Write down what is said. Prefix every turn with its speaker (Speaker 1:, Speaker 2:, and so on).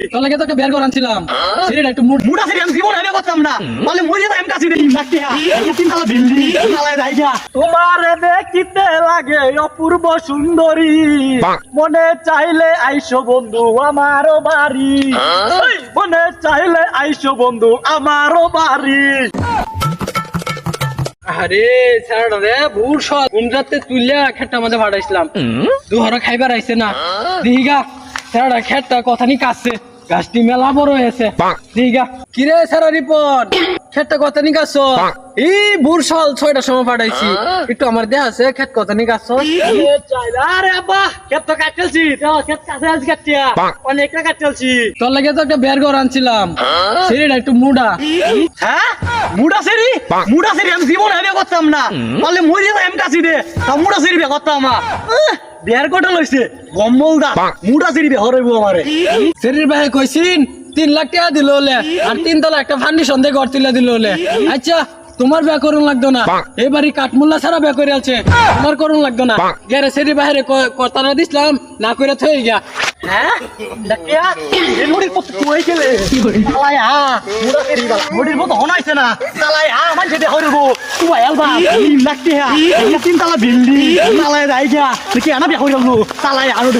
Speaker 1: তোর লাগে তো একটা বের করে আনছিলাম। সেটা একটু মুড
Speaker 2: মুডা সিরি আমি জীবন করতাম না। বলে মরে যাই আমি কাছে দেখি লাগতে তিন তালা বিল্ডিং তালায় যাইগা তোমার দেখিতে লাগে অপূর্ব সুন্দরী। মনে চাইলে আইসো বন্ধু আমারও বাড়ি। মনে চাইলে আইসো বন্ধু আমারও বাড়ি।
Speaker 1: আরে স্যারটা রে ভুর সব তুইলা খেটটা মাঝে ভাড়াইছিলাম। দুহার খাইবার আইছে না। দিঘা স্যারটা খেটটা কথা নি কাছে গাছটি মেলা বড় হয়েছে। দিঘা। কিরে স্যার রিপোর্ট খেটটা কথা নি কাছ সল ছয়টার সময় পাঠাইছি। একটু আমার দেহ আছে খেট কথা নি কাছ
Speaker 2: আরে আব্বা ক্ষেত তো কাটতেছি। তো ক্ষেত কাছে আজ কাটিয়া অনেকটা কাটতেছি।
Speaker 1: তোর লাগে তো একটা বের করে আনছিলাম। সেটা একটু মুডা।
Speaker 2: হ্যাঁ? মুডা সেরি মুডা সেরি আমি জীবন আগে করতাম না। বলে মরে যাই আমি কাছে দে। তা মুডা সেরি বে করতাম না বিয়ার কোটা লইছে? গম্বল দা। মুডা সেরি বে হরাইবো আমারে।
Speaker 1: শরীর ভাই কইছিন তিন লাখ টাকা দিল হলে আর তিন তলা একটা ফান্ডিশন দিয়ে ঘর তুলে দিল হলে আচ্ছা তোমার ব্যয় করুন লাগতো না। এবারই কাঠমুল্লা ছাড়া ব্যয় করে আছে। তোমার করুন লাগতো না। গেরে সেরি বাইরে কর্তারা দিছিলাম না করে থই গিয়া।
Speaker 2: হ্যাঁ? দেখিয়া এই মুড়ির পথ তুই গেলে। তালাই আ, মুডা সেরি বালা মুড়ির পথ হনাইছে না। তালাই আ মান যেতে হরিবো তুই আলবা তিন লাখ টাকা এই তিন তালা বিল্ডিং। তালাই যাইগা। দেখি আনা বিয়া হইল তালাই আনো